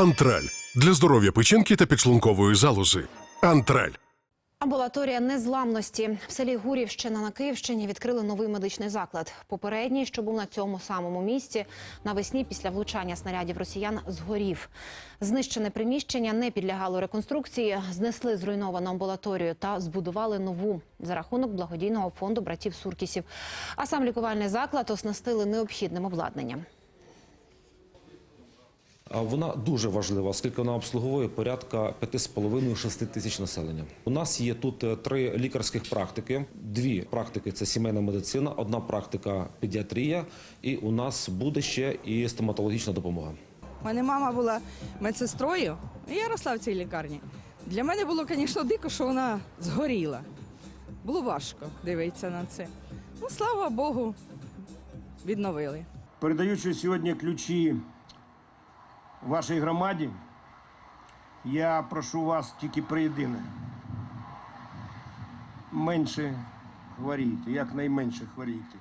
Антраль для здоров'я печінки та підшлункової залози. Антраль. Амбулаторія незламності в селі Гурівщина на Київщині відкрили новий медичний заклад. Попередній, що був на цьому самому місці, навесні після влучання снарядів росіян згорів. Знищене приміщення не підлягало реконструкції, знесли зруйновану амбулаторію та збудували нову за рахунок благодійного фонду братів Суркісів. А сам лікувальний заклад оснастили необхідним обладнанням. А Вона дуже важлива, оскільки вона обслуговує порядка 5,5-6 тисяч населення. У нас є тут е, три лікарських практики. Дві практики це сімейна медицина, одна практика педіатрія, і у нас буде ще і стоматологічна допомога. У мене мама була медсестрою, і я росла в цій лікарні. Для мене було, звісно, дико, що вона згоріла. Було важко дивитися на це. Ну, слава Богу, відновили. Передаючи сьогодні ключі вашій громаді, я прошу вас тільки про єдине. Менше хворійте, якнайменше хворійте.